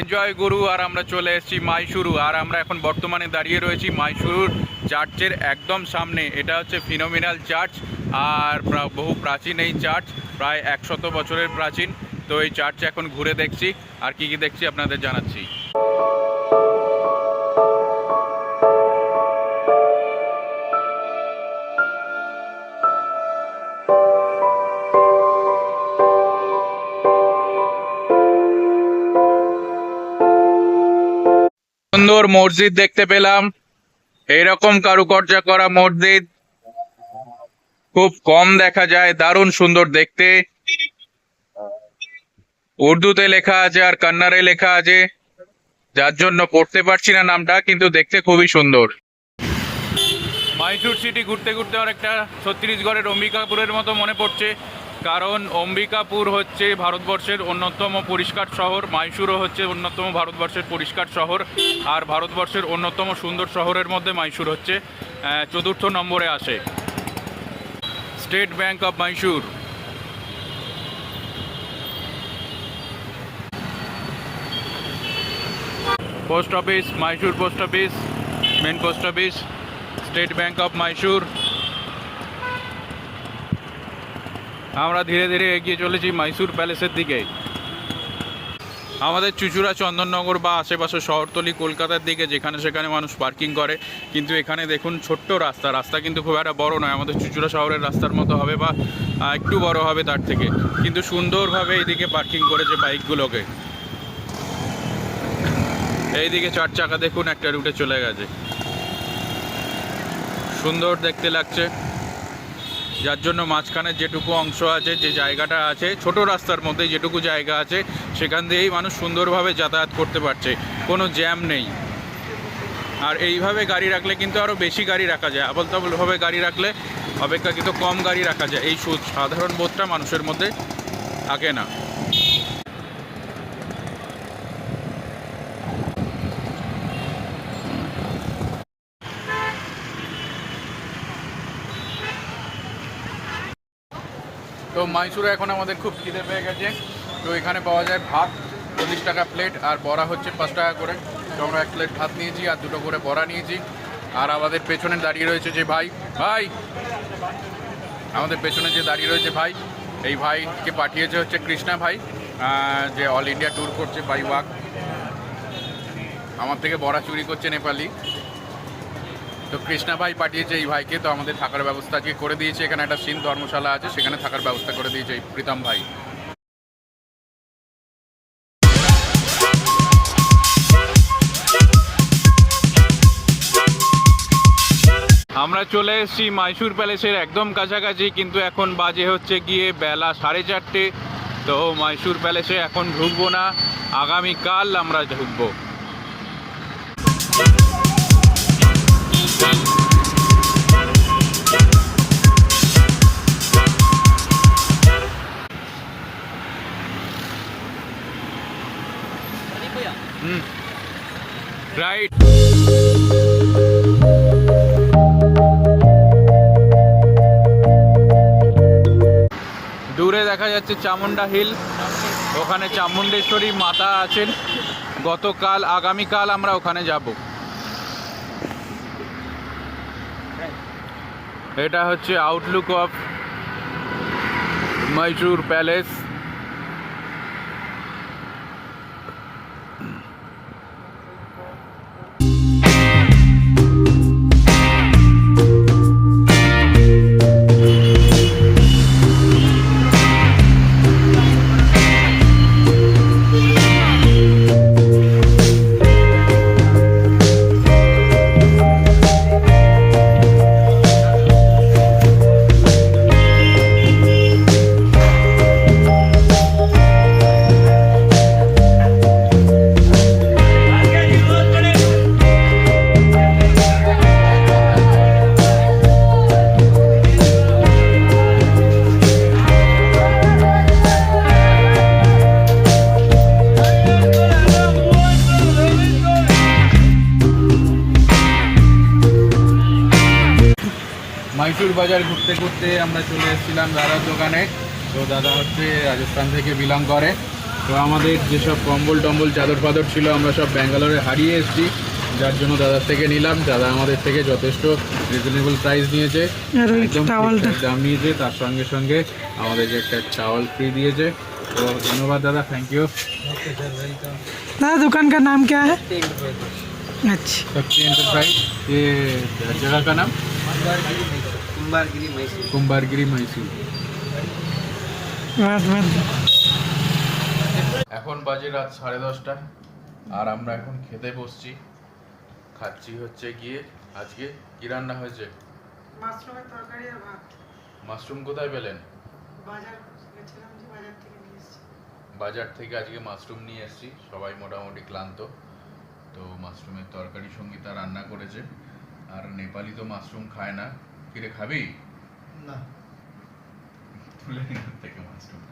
Enjoy গুরু আর আমরা চলে এসেছি মাইশুরু আর আমরা এখন বর্তমানে দাঁড়িয়ে রয়েছি মাইশুরুর চার্চের একদম সামনে। এটা হচ্ছে ফিনোমিনাল চার্চ আর বহু প্রাচীন এই চার্চ প্রায় একশত বছরের প্রাচীন। তো এই চার্চ এখন ঘুরে দেখছি, আর কি কি দেখছি আপনাদের জানাচ্ছি। সুন্দর মসজিদ দেখতে পেলাম। এইরকম কারুকার্য করা মসজিদ খুব কম দেখা যায়, দারুণ সুন্দর দেখতে। উর্দুতে লেখা আছে আর কান্নারে লেখা আছে। যার জন্য পড়তে পারছি না নামটা, কিন্তু দেখতে খুবই সুন্দর। মাইসুর সিটি ঘুরতে ঘুরতে অনেকটা ছত্তিশগড়ের অম্বিকাপুরের মতো মনে পড়ছে। কারণ অম্বিকাপুর হচ্ছে ভারতবর্ষের অন্যতম পরিষ্কার শহর, মাইসুরও হচ্ছে অন্যতম ভারতবর্ষের পরিষ্কার শহর, আর ভারতবর্ষের অন্যতম সুন্দর শহরের মধ্যে মাইসুর হচ্ছে চতুর্থ নম্বরে আসে। State Bank of Mysore. Post office, Mysore post office, main post office, State Bank of Mysore. আমরা ধীরে ধীরে এগিয়ে চলেছি মাইসুর প্যালেসের দিকে। আমাদের চুচুড়া চন্দননগর বা আশেপাশে শহরতলি কলকাতার দিকে যেখানে সেখানে মানুষ পার্কিং করে। কিন্তু এখানে দেখুন ছোট্ট রাস্তা। রাস্তা কিন্তু খুব একটা বড় নয়। আমাদের চুচুড়া শহরের রাস্তার মতো হবে বা একটু বড় হবে তার থেকে। কিন্তু সুন্দরভাবে এইদিকে পার্কিং করেছে বাইকগুলোকে এইদিকে চার চাকা দেখুন, একটা রুটে চলে গেছে। সুন্দর দেখতে লাগছে। যার জন্য মাঝখানে যেটুকু অংশ আছে, যে জায়গাটা আছে, ছোট রাস্তার মধ্যে যেটুকু জায়গা আছে, সেখান দিয়েই মানুষ সুন্দরভাবে যাতায়াত করতে পারছে। কোনো জ্যাম নেই। আর এইভাবে গাড়ি রাখলে কিন্তু আরও বেশি গাড়ি রাখা যায়। আবল তাবলভাবে গাড়ি রাখলে অপেক্ষাকৃত কম গাড়ি রাখা যায়। এই সাধারণ বোধটা মানুষের মধ্যে থাকে না। তো মাইসুরে এখন আমাদের খুব খিদে পেয়ে গেছে। তো এখানে পাওয়া যায় ভাত, চল্লিশ টাকা প্লেট আর বড়া হচ্ছে পাঁচ টাকা করে। তো আমরা এক প্লেট ভাত নিয়েছি আর দুটো করে বড়া নিয়েছি। আর আমাদের পেছনে দাঁড়িয়ে রয়েছে যে ভাই ভাই! আমাদের পেছনে যে দাঁড়িয়ে রয়েছে ভাই, এই ভাইকে পাঠিয়েছে হচ্ছে কৃষ্ণা ভাই যে অল ইন্ডিয়া ট্যুর করছে বাই ওয়াক আমার থেকে বড়া চুরি করছে নেপালি। তো কৃষ্ণা ভাই পাঠিয়েছে এই ভাইকে, তো আমাদের থাকার ব্যবস্থা আজকে করে দিয়েছে। এখানে একটা সিন ধর্মশালা আছে, সেখানে থাকার ব্যবস্থা করে দিয়েছে প্রীতম ভাই। আমরা চলে এসেছি মাইসুর প্যালেসের একদম কাছাকাছি, কিন্তু এখন বাজে হচ্ছে গিয়ে বেলা সাড়ে চারটে। তো মাইসুর প্যালেসে এখন ঢুকবো না, আগামীকাল আমরা ঢুকবো। দেখা যাচ্ছে চামুন্ডা হিল। ওখানে চামুণ্ডেশ্বরী মাতা আছেন। গতকাল, আগামীকাল আমরা ওখানে যাব। এটা হচ্ছে Outlook of Mysore palace Mysore বাজার ঘুরতে ঘুরতে আমরা চলে এসেছিলাম দাদার দোকানে তো দাদা হচ্ছে রাজস্থান থেকে বিলং করে তো আমাদের যেসব কম্বল টম্বল চাদর ফাদর ছিল আমরা সব ব্যাঙ্গালোরে হারিয়ে এসেছি যার জন্য দাদার থেকে নিলাম দাদা আমাদের থেকে যথেষ্ট রিজনেবল প্রাইস নিয়েছে আর ওই একদম টাওয়ালটা ঠিকঠাক দাম নিয়েছে তার সঙ্গে সঙ্গে আমাদেরকে একটা টাওয়াল ফ্রি দিয়েছে তো ধন্যবাদ দাদা থ্যাংক ইউ दादा दुकान का नाम क्या है अच्छा शक्ति एंटरप्राइज ये जगह का नाम कुंभारगिरी मैसूर कुंभारगिरी मैसूर बस बस এখন বাজে রাত সাড়ে দশটা আর আমরা এখন খেতে বসছি খাচ্ছি হচ্ছে গিয়ে আজকে কি রান্না হয়েছে মাশরুমের তরকারি আর ভাত মাশরুম কোথায় পেলেন বাজার গেছিলাম যে বাজার থেকে নিয়ে এসেছি বাজার থেকে আজকে মাশরুম নিয়ে এসেছি সবাই মোটামুটি ক্লান্ত তো মাশরুমের তরকারি সঙ্গীতা রান্না করেছে আর নেপালি তো মাশরুম খায় না কিরে খাবি? না। তুলে থেকে মাশরুম